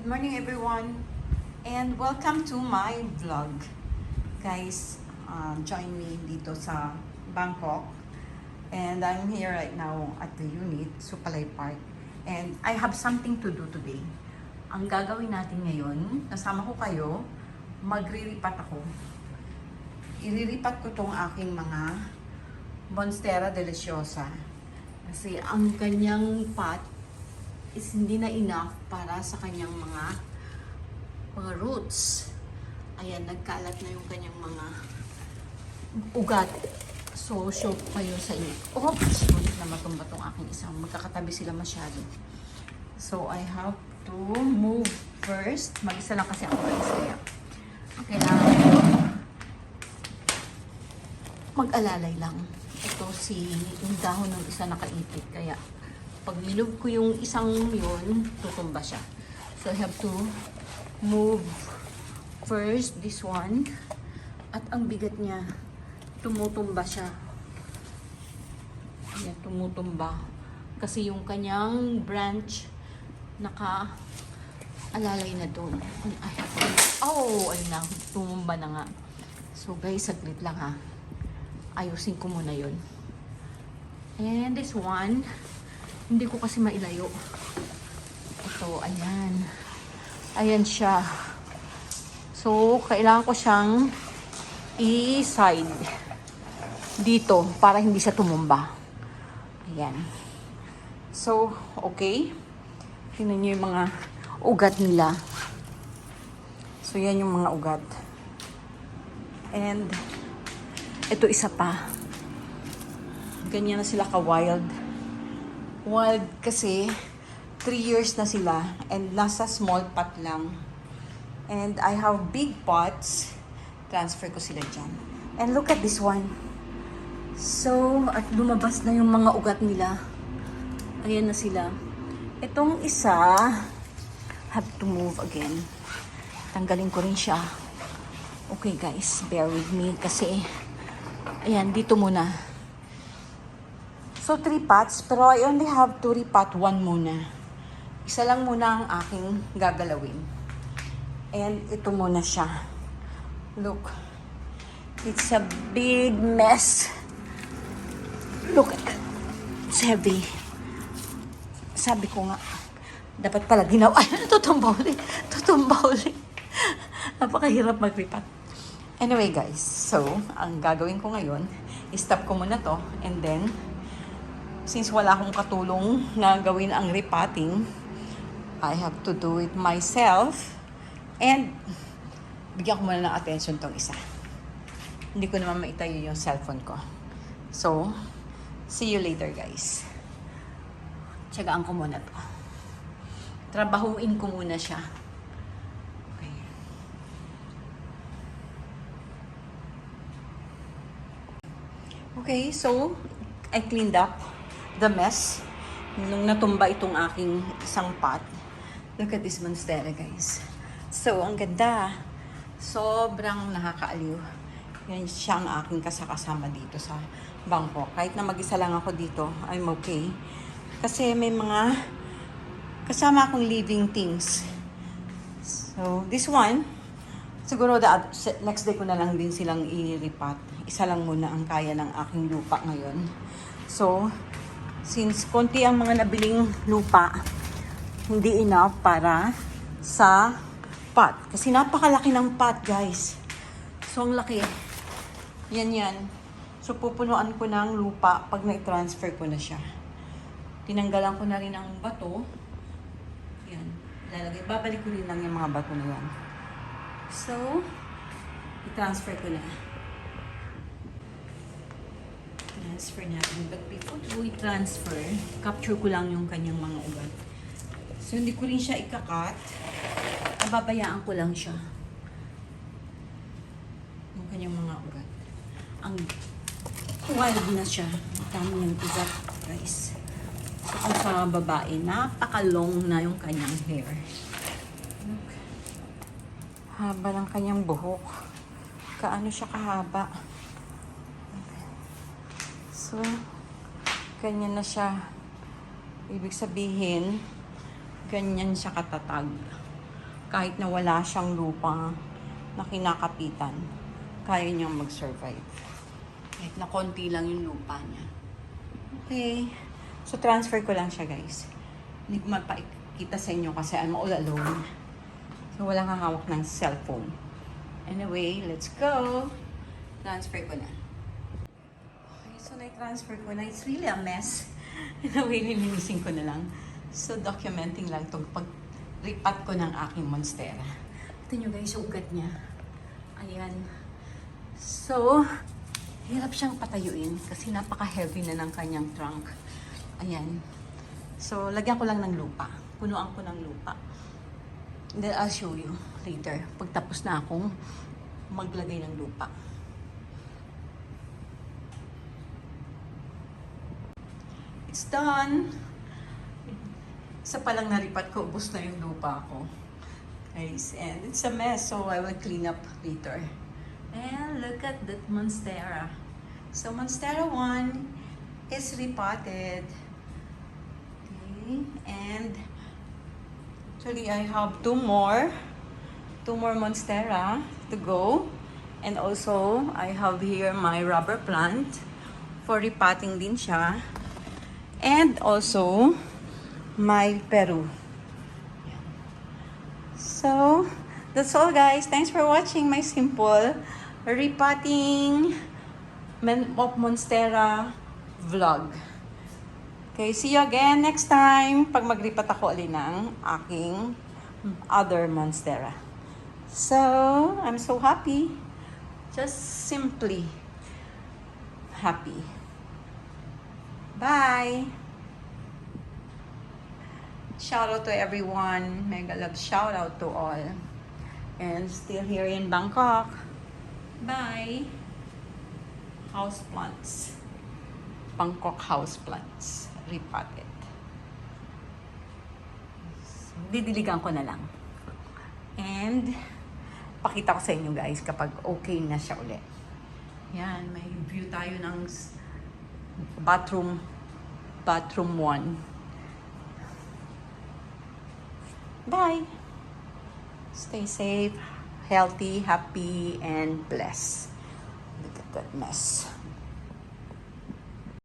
Good morning everyone and welcome to my vlog. Guys, um, join me dito sa Bangkok and I'm here right now at the unit, Supalay Park and I have something to do today. Ang gagawin natin ngayon, nasama ko kayo, magriripat ako. Iriripat ko tong aking mga Monstera Deliciosa kasi ang kanyang pot is hindi na enough para sa kanyang mga mga roots. Ayan, nagkalat na yung kanyang mga ugat. So, show kayo sa inyo. Oops! Huwag na matumba tong aking isang. Magkakatabi sila masyado. So, I have to move first. Mag-isa lang kasi ako mag-isa. Kailangan ko mag-alalay lang. Ito si yung dahon ng isa nakaipit. Kaya, pag nilog ko yung isang yun, tutumba siya. So, I have to move first this one. At ang bigat niya, tumutumba siya. Ayan, tumutumba. Kasi yung kanyang branch, naka alalay na doon. Oh, ayun na, tumumba na nga. So guys, saglit lang ha. Ayusin ko muna yun. And this one, hindi ko kasi mailayo. Ito, ayan. Ayan siya. So, kailangan ko siyang i-side dito para hindi siya tumumba. Ayan. So, okay. Tingnan niyo yung mga ugat nila. So, yan yung mga ugat. And, ito isa pa. Ganyan na sila ka-wild. Wild kasi 3 years na sila and nasa small pot lang. And I have big pots. Transfer ko sila dyan. And look at this one. So, at lumabas na yung mga ugat nila. Ayan na sila. Itong isa, have to move again. Tanggalin ko rin siya. Okay guys, bear with me kasi ayan, dito muna. So, three pots, pero I only have to repot one muna. Isa lang muna ang aking gagalawin. And ito muna siya. Look. It's a big mess. Look. It's heavy. Sabi ko nga, dapat pala ginawa. Ay, tutumba ulit. Tutumba ulit. Napakahirap mag-repot. Anyway guys, so, ang gagawin ko ngayon, stop ko muna to and then since wala akong katulong na gawin ang repotting, I have to do it myself. And, bigyan ko muna ng attention tong isa. Hindi ko naman maitayo yung cellphone ko. So, see you later guys. Tsagaan ko muna to. Trabahuin ko muna siya. Okay. Okay, so, I cleaned up the mess nung natumba itong aking isang pot. Look at this monstera, guys. So, ang ganda. Sobrang nakakaaliw. Yan siya ang aking kasakasama dito sa Bangkok. Kahit na mag-isa lang ako dito, I'm okay. Kasi may mga kasama akong living things. So, this one, siguro the next day ko na lang din silang ilipat. Isa lang muna ang kaya ng aking lupa ngayon. So, since konti ang mga nabiling lupa, hindi enough para sa pot. Kasi napakalaki ng pot, guys. So, ang laki. Yan yan. So, pupunuan ko ng lupa pag na-transfer ko na siya. Tinanggalan ko na rin ang bato. Yan. Lalagay. Babalik ko rin lang yung mga bato na yan. So, i-transfer ko na. Transfer natin. But before we transfer, capture ko lang yung kanyang mga ugat. So, hindi ko rin siya ikakat. Nababayaan ko lang siya. Yung kanyang mga ugat. Ang wild na siya. Dami niyang ugat, guys. So, kung sa babae, napakalong na yung kanyang hair. Look. Haba ng kanyang buhok. Kaano siya kahaba. So, ganyan na siya. Ibig sabihin, ganyan siya katatag. kahit na wala siyang lupa na kinakapitan, kaya niyang mag-survive. Kahit na konti lang yung lupa niya. Okay. So, transfer ko lang siya, guys. Hindi ko mapakita sa inyo kasi I'm all alone. So, walang hahawak ng cellphone. Anyway, let's go. Transfer ko na. Na-transfer ko na. It's really a mess. Anyway, nilinisin ko na lang. So, documenting lang itong pag-ripat ko ng aking monstera. Ito nyo guys, yung ugat niya. Ayan. So, hirap siyang patayuin kasi napaka-heavy na ng kanyang trunk. Ayan. So, lagyan ko lang ng lupa. Punuan ko ng lupa. Then, I'll show you later. Pagtapos na akong maglagay ng lupa. Done. Isa pa lang naripat ko, ubos na yung lupa ko. Guys, and it's a mess, so I will clean up later. And look at that Monstera. So Monstera 1 is repotted. Okay, and actually I have two more, two more Monstera to go. And also, I have here my rubber plant for repotting din siya. And also, my Peru. So, that's all guys. Thanks for watching my simple repotting of Monstera vlog. Okay, see you again next time pag magripat ako ulit ng aking other Monstera. So, I'm so happy. Just simply happy. Bye! Shout out to everyone. Mega love shout out to all. And still here in Bangkok. Bye. House plants. Bangkok house plants. Repotted. So, didiligan ko na lang. And pakita ko sa inyo guys kapag okay na siya ulit. Yan, may view tayo ng bathroom bathroom 1. Bye. Stay safe, healthy, happy, and blessed. Look at that mess.